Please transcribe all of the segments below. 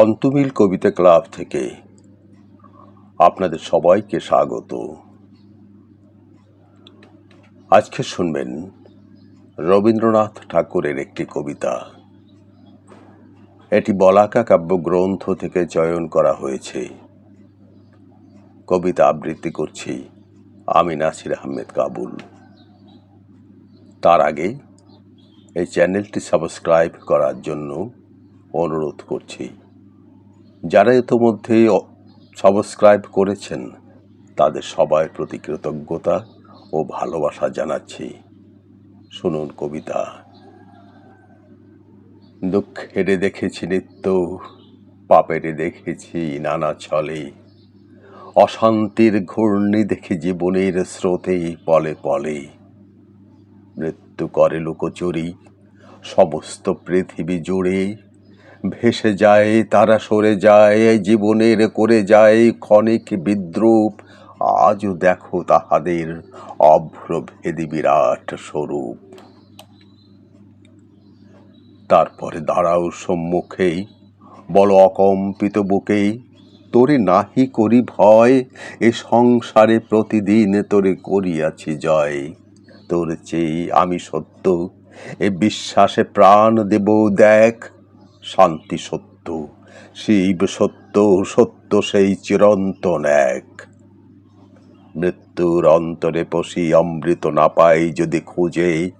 অন্তমিল কবিতা club থেকে আপনাদের সবাইকে স্বাগত। আজকে শুনবেন রবীন্দ্রনাথ ঠাকুরের একটি কবিতা। এটি বলাকা কাব্যগ্রন্থ থেকে চয়ন করা হয়েছে। কবিতা আবৃত্তি করছি আমি নাসির আহমেদ কাবুল। তার আগে এই চ্যানেলটি সাবস্ক্রাইব করার জন্য অনুরোধ করছি। যারা ইতোমধ্যে সাবস্ক্রাইব করেছেন, তাদের সবার প্রতি কৃতজ্ঞতা ও ভালোবাসা জানাচ্ছি। শুনুন কবিতা। দুঃখেরে দেখেছি নিত্য, পাপেরে দেখেছি নানা ছলে। অশান্তির ঘূর্ণি দেখি জীবনের স্রোতে পলে পলে। মৃত্যু করে লুকোচুরি, সমস্ত পৃথিবী জুড়ে ভেসে যায়, তারা সরে যায় জীবনের করে যায় ক্ষণিক বিদ্রুপ। আজও দেখো তাহাদের অভ্রভেদী বিরাট স্বরূপ। তারপরে দাঁড়াও সম্মুখেই, বল অকম্পিত বুকেই, তোরে নাহি করি ভয়, এ সংসারে প্রতিদিন তোরে করিয়াছি জয়। তোর চেয়ে আমি সত্য, এ বিশ্বাসে প্রাণ দেব দেখ শান্তি সত্য, শিব সত্য সত্য সেই চিরন্তন এক। মৃত্যুর অন্তরে পশি অমৃত না পাই যদি খুঁজে,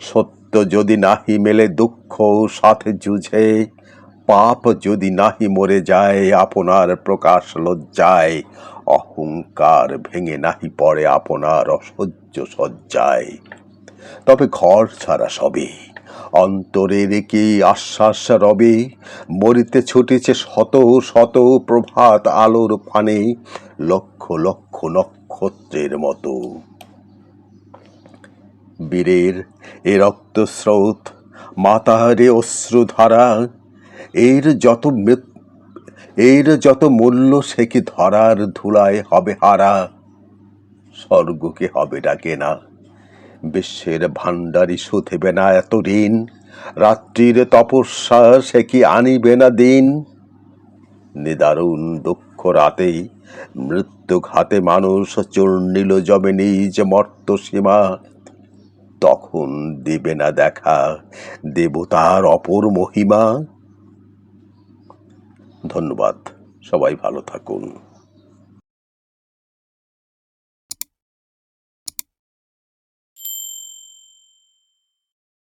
সত্য যদি নাহি মেলে দুঃখ সাথে যুঝে, পাপ যদি নাহি মরে যায়, আপনার প্রকাশ লজ্জায়, অহংকার ভেঙে নাহি পড়ে, আপনার অসহ্য সজ্জায়। তবে ঘর ছাড়া সবে অন্তরের কি আশ্বাস রবে? মরিতে ছুটেছে শত শত প্রভাত আলোর ফানে, লক্ষ লক্ষ নক্ষত্রের মতো। বীরের এ রক্তস্রোত মাতারে অশ্রুধারা, এর যত এর যত মূল্য সে কি ধরার ধুলায় হবে হারা? স্বর্গকে হবে ডাকে না? বিশ্বের ভাণ্ডারি শুধেবে না এত ঋণ রাত্রির তপস্যা সে কি আনিবে না দিন? নিদারুণ দুঃখ রাতে মৃত্যু ঘাতে মানুষ চূর্ণিল জমে নিজ মর্ত সীমা। তখন দিবে না দেখা দেবতার অপর মহিমা। ধন্যবাদ, সবাই ভালো থাকুন।